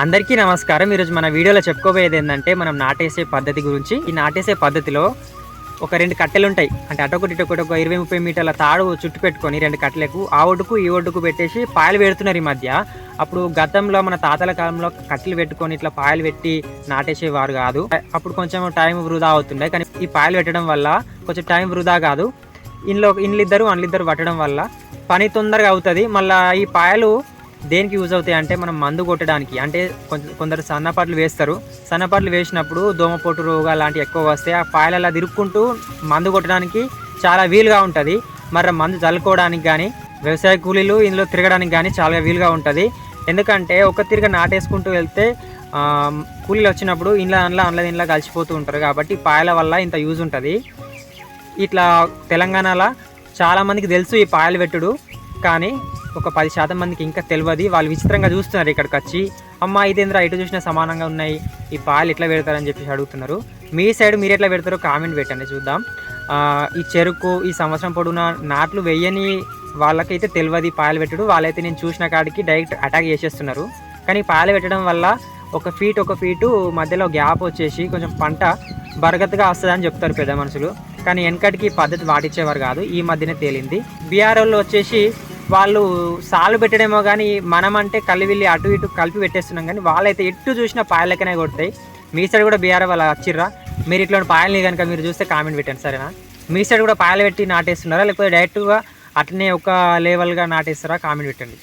అందరికీ నమస్కారం. ఈరోజు మన వీడియోలో చెప్పుకోబోయేది ఏంటంటే మనం నాటేసే పద్ధతి గురించి. ఈ నాటేసే పద్ధతిలో ఒక రెండు కట్టెలు ఉంటాయి అంటే అటొకటి ఇటొకటి ఒక ఇరవై ముప్పై మీటర్ల తాడు చుట్టు పెట్టుకొని రెండు కట్టెలకు ఆ ఒడ్డుకు ఈ ఒడ్డుకు పెట్టేసి పాయలు పెడుతున్నారు ఈ మధ్య. అప్పుడు గతంలో మన తాతల కాలంలో కట్టెలు పెట్టుకొని ఇట్లా పాయలు పెట్టి నాటేసేవారు కాదు. అప్పుడు కొంచెం టైం వృధా అవుతుండే. కానీ ఈ పాయలు పెట్టడం వల్ల కొంచెం టైం వృధా కాదు. ఇంట్లో ఇద్దరు ఇద్దరు పట్టడం వల్ల పని తొందరగా అవుతుంది. మళ్ళీ ఈ పాయలు దేనికి యూజ్ అవుతాయి అంటే మనం మందు కొట్టడానికి. అంటే కొంచెం కొందరు సన్నపాట్లు వేస్తారు. సన్నపాట్లు వేసినప్పుడు దోమపోటు రోగాలు లాంటివి ఎక్కువ వస్తాయి. ఆ పాయలు అలా తిరుక్కుంటూ మందు కొట్టడానికి చాలా వీలుగా ఉంటుంది. మరి మందు చల్లుకోవడానికి కానీ వ్యవసాయ కూలీలు ఇందులో తిరగడానికి కానీ చాలా వీలుగా ఉంటుంది. ఎందుకంటే ఒక తిరిగి నాటేసుకుంటూ వెళ్తే కూలీలు వచ్చినప్పుడు ఇంట్లో అందులో అందులో ఇంట్లో కలిసిపోతూ ఉంటారు. కాబట్టి పాయల వల్ల ఇంత యూజ్ ఉంటుంది. ఇట్లా తెలంగాణలో చాలామందికి తెలుసు ఈ పాయలు పెట్టుడు కానీ ఒక పది శాతం మందికి ఇంకా తెలియదు వాళ్ళు విచిత్రంగా చూస్తున్నారు ఇక్కడికి వచ్చి. అమ్మ ఇదేంద్రా ఇటు చూసినా సమానంగా ఉన్నాయి. ఈ పాలు ఎట్లా పెడతారని చెప్పేసి అడుగుతున్నారు. మీ సైడ్ మీరు ఎట్లా పెడతారో కామెంట్ పెట్టండి చూద్దాం. ఈ చెరుకు ఈ సంవత్సరం పొడవునా నాట్లు వేయని వాళ్ళకైతే తెలియదు ఈ పెట్టడు. వాళ్ళైతే నేను చూసిన కాడికి డైరెక్ట్ అటాక్ చేసేస్తున్నారు. కానీ పాలు పెట్టడం వల్ల ఒక ఫీట్ ఒక ఫీటు మధ్యలో గ్యాప్ వచ్చేసి కొంచెం పంట బరగతగా వస్తుందని చెప్తారు పెద్ద మనుషులు. కానీ వెనకటికి ఈ పద్ధతి పాటించేవారు కాదు. ఈ మధ్యనే తేలింది. బీఆర్ఓలో వచ్చేసి వాళ్ళు సాలు పెట్టడేమో కానీ మనం అంటే కలివిల్లి అటు ఇటు కలిపి పెట్టేస్తున్నాం కానీ వాళ్ళైతే ఎటు చూసినా పాయలకనే కొడతాయి. మీ సైడ్ కూడా బీఆర్ వాళ్ళు వచ్చిర్రా? మీరు ఇట్లాంటి పాయల్ని కనుక మీరు చూస్తే కామెంట్ పెట్టండి సరేనా? మీ సైడ్ కూడా పాయలు పెట్టి నాటేస్తున్నారా? లేకపోతే డైరెక్ట్గా అట్లనే ఒక లెవెల్గా నాటేస్తారా? కామెంట్ పెట్టండి.